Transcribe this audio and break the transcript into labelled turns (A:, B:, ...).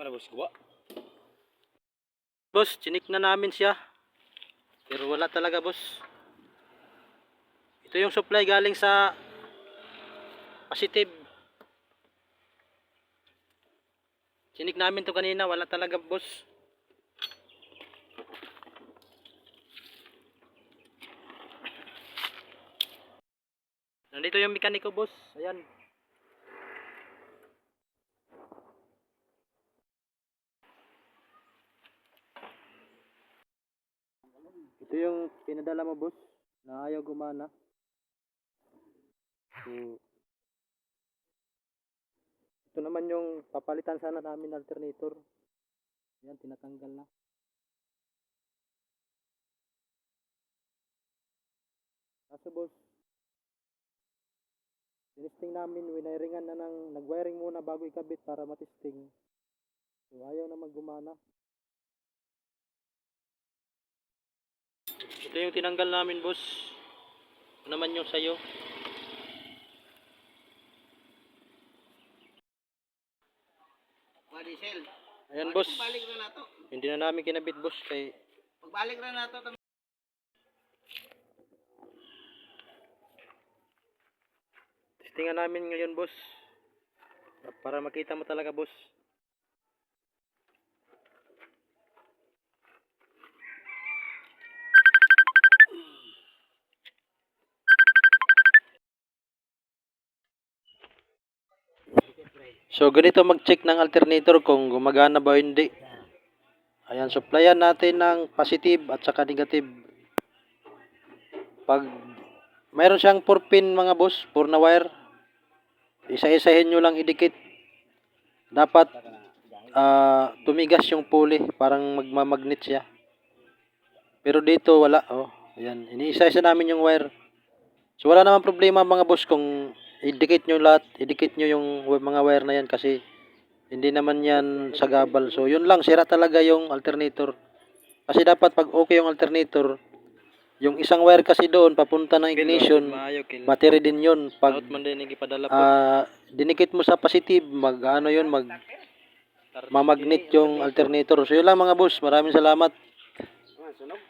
A: Ano boss, guba?
B: Boss, chinik na namin siya. Pero wala talaga, boss. Ito yung supply galing sa positive. Chinik namin to kanina, wala talaga, boss. Nandito yung mekaniko, boss. Ayan. Ito yung pinadala mo, boss, na ayaw gumana. So, ito naman yung papalitan sana namin alternator. Yan, tinatanggal na. Kaso, boss, tinisting namin, winiringan na ng, nag-wiring muna bago ikabit para matisting. So, ayaw naman gumana. Ito yung tinanggal namin, boss. Ito naman yung sayo.
C: Diesel.
B: Ayan, boss.
C: Pagbalik na nato.
B: Hindi na namin kinabit, boss. Kay
C: Pagbalik na nato.
B: testingan namin ngayon, boss. Para makita mo talaga, boss. So, ganito mag-check ng alternator kung gumagana ba o hindi. Ayan, supplyan natin ng positive at saka negative. Pag mayroon siyang 4 pin mga boss, 4 na wire. Isa-isahin nyo lang idikit. Dapat ah, tumigas yung pulley, parang magmamagnet siya. Pero dito wala, oh. Ayan, iniisa-isa namin yung wire. So wala naman problema mga boss kung idikit nyo lahat, idikit nyo yung mga wire na yan kasi hindi naman yan sagabal. So yun lang, sira talaga yung alternator. Kasi dapat pag okay yung alternator, yung isang wire kasi doon papunta ng ignition, battery din yun. Pag ah dinikit mo sa positive, mag ano yun, mag mamagnet yung alternator. So yun lang mga boss, maraming salamat.
C: Sunog.